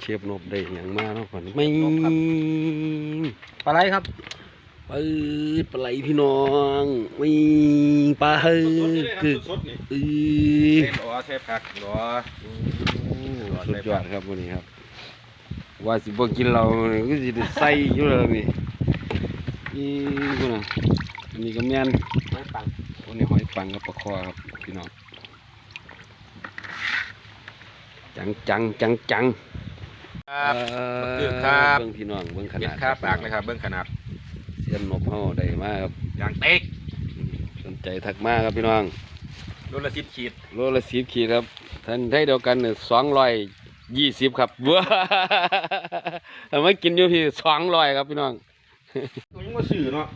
เชฟนบได้อย่างมาเนาะก่อนไม่ปลาไหลครับปืดปลาไหลพี่น้องไม่ปลาเฮ้ยคือสดนี่อืเทอปอ๋อเทปผักหรอสุดยอดครับวันนี้ครับ ว่าสิบ่กินเราเนี่ยก็สิได้ใส่อยู่แล้วนี่นี่พุ่นน่ะอันนี้ก็แม่นไม้ปังวันนี้หอยปังกับปลาคอครับพี่น้องจังจังจังจัง ครับเอ่อคือครับเบิ่งพี่น้องเบิ่งขเห็นาดดครับปากเลยครับเบิ้งขนาดเสียนนบเฮาได้มาครับยางเต็กสนใจทักมาครับพี่น้องรุ่นละสิบขีดโลละสิบขีดครับท่านได้เดียวกันเนี่ยสองร้อยยี่สิบครับว้าทำไมกินอยู่พี่สองร้อยครับพี่น้องตัวยังมาสื่อเนาะ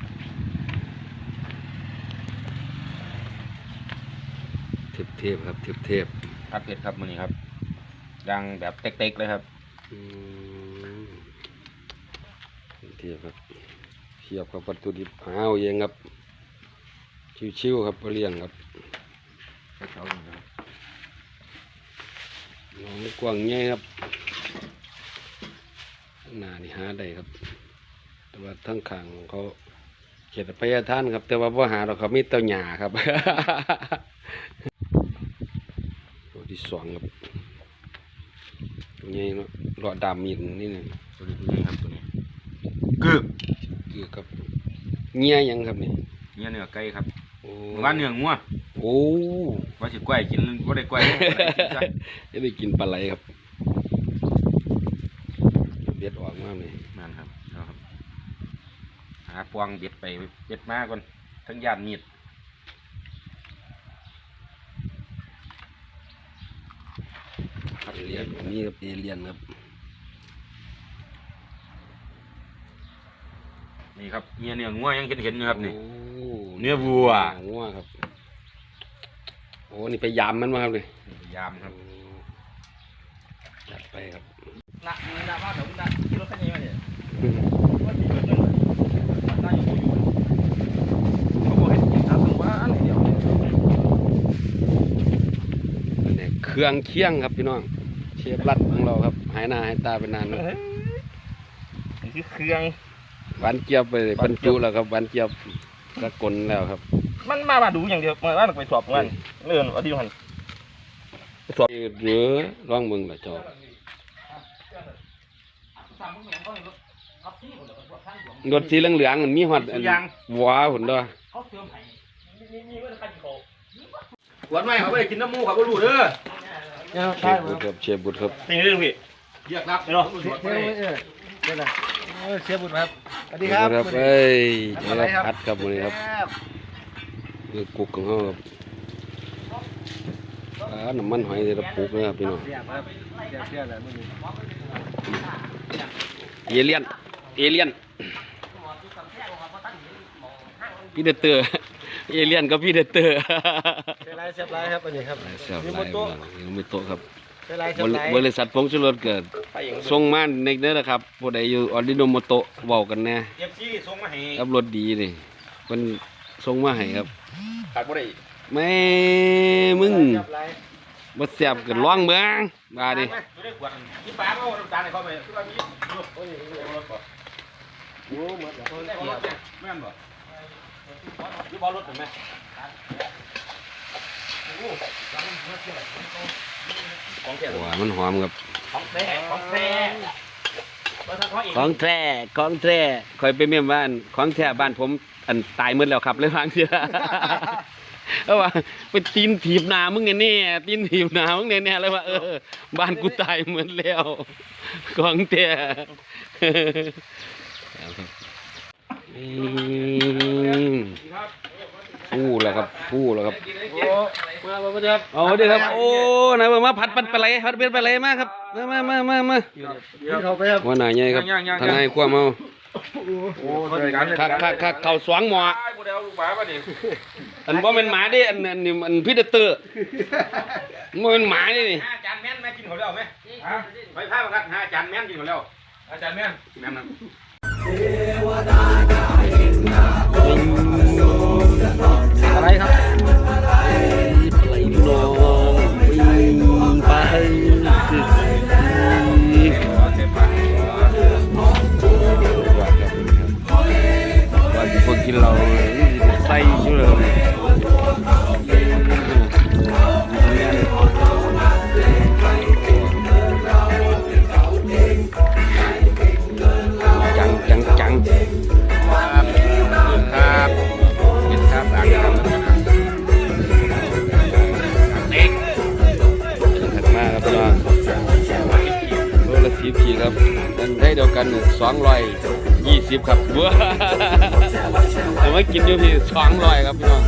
เทพเทพครับเทพเทพครับเผ็ดครับมันนี้ครับยางแบบเต็กๆเลยครับอืม เทพครับเทียบกับวัตถุดิบหาเอาเองครับ ชิวๆครับบ่เลี้ยงครับเขาๆนี่ครับน้องกว้างใหญ่ครับหน้านี่หาได้ครับ แต่ว่าทั้งข้างของเขาเขตพยาทานครับ แต่ว่าพ่หาเราเขามีเต้าหญ้าครับตัวที่สองครับตัวใหญ่เนาะ หลอดดำมีนนี่เนี่ยตัวนี้ตัวนี้ครับตัวนี้กึบคือครับเงี้ยหยังครับนี่เนี่ยเนื้อไก่ครับโอ้ว่าเนื้องัวโอ้ว่าสิกล้วยกินว่าได้กล้วยบ่ได้กินซะจะได้กินปลาไหลครับเบ็ดออกมากเลยนั่นครับเอาครับหาปวงเบ็ดไปเบ็ดมาก่อนทั้งยานมีดเอเลียนนี่ครับเอเลียนครับ นี่ครับเนี่ยเนื้องัวยังเห็นเห็นๆอยู่ครับนี่ โอ้เนื้อวัว งัวครับ โอ้นี่ไปยามมันมาครับเลยนี่ยามครับ จัดไปครับหนักหนักมากเดี๋ยวหนักที่รถคันนี้มาเนี่ยว่าที่รถเลยมันได้อยู่อยู่เขาบอกให้กินครับถึงว่าอันเดียวเนี่ยเครื่องเคียงครับพี่น้อง เชฟรัดของเราครับ หายหน้าหายตาไปนานแล้วนี่คือเครื่อง หวานเจี๊ยบไปบรรจุแล้วครับหวานเจี๊ยบก็กลนแล้วครับ มันมาบ้านดูอย่างเดียวมาบ้านไปสอบมันเลื่อนเอาที่มันหรือร่องมึงละจอรถสีเหลืองๆมันมีหอดอันว้าวหุ่นด้วยเขาเติมไผ่มีมีว่าจะกันเขาขวดไม้เขาไม่ได้กินน้ำมูกเขาก็รู้เด้อเนี่ยเชใช่ฟบุตรครับเชฟบุตรครับเป็นเรื่องพี่เรียกรับเดี๋ยว ขวดไม้เดี๋ยวนะเสียบุญครับสวัสดีคครัรับบเอ้ยเชฟพัดครับวันนี้ครับคือกุกของเขาครับอ่าน้ำมันหอยเดี๋ยวเราปลูกนะครับพี่น้องเสียครับเสียเสียแล้วมึงเอเลียนเอเลียนพี่เดเตอร์เอเลียนกับพี่เดเตอร์เสียไรเสียไรครับอันนี้ครับเสียบมีหมลายโต๊ะยังไม่โตะครับเสียไรเสีบยริไรบริษัทผงชูรสเกิดไปอย่างส่งมาในเด้อนะครับผู้ใดอยู่ออริโนโมโตะเว้ากันแน่เอฟซีส่งมาให้ครับรถดีนี่เพิ่นส่งมาให้ครับขาดบ่ได้แม่มึงเสียไรบ่แซ่บกันร้องเมืองมาดิดูได้ขวดกินปลาเอาน้ำตาลให้เขาไปคือว่ามีลูกโอ้ยรถบ่โอ้หมดแล้วได้บ่รถเนี่ยแม่นบ่อยู่บ่รถเห็นไหมของแท้ ว่ามันหอมครับ ของแท้ของแท้บ่ทันเขาเองของแท้ของแท้คอยไปเมียบ้านของแท้บ้านผมอันตายหมดแล้วครับเลยฟังเสียเอาว่าไปตีนถีบหนามึงเนี่ยแน่ตีนถีบหนามึงเนี่ยแน่เลยว่าเออบ้านกูตายหมดแล้วของแท้อื มผู้แล้วครับผู้แล้วครับโอ้มาบ่ครับเอาเดี๋ยวครับ โอ้นายมาผัดปันปลาไหลผัดเป็นปลาไหลมากครับมามามามามาพี่เขาไปครับว่าหน่ายใหญ่ครับทางนายความเอาโอ้เขาจัดการคักคักคักเข่าสวงหมอบ่ได้เอาลูกหมามาดิอันบ่เป็นหมาเดิอันอันนี้อันพิเดเตอร์มันบ่เป็นหมาเดินี่ห้าจานแม่นแม่กินเขาแล้วไหมฮะไปพามาครับห้าจานแม่นกินเขาแล้วอาจารย์แม่นแม่นนะ อันได้เดียวกันสองร้อยยี่สิบครับว้าแต่ว่ากินอยู่ที่สองร้อยครับพี่น้อง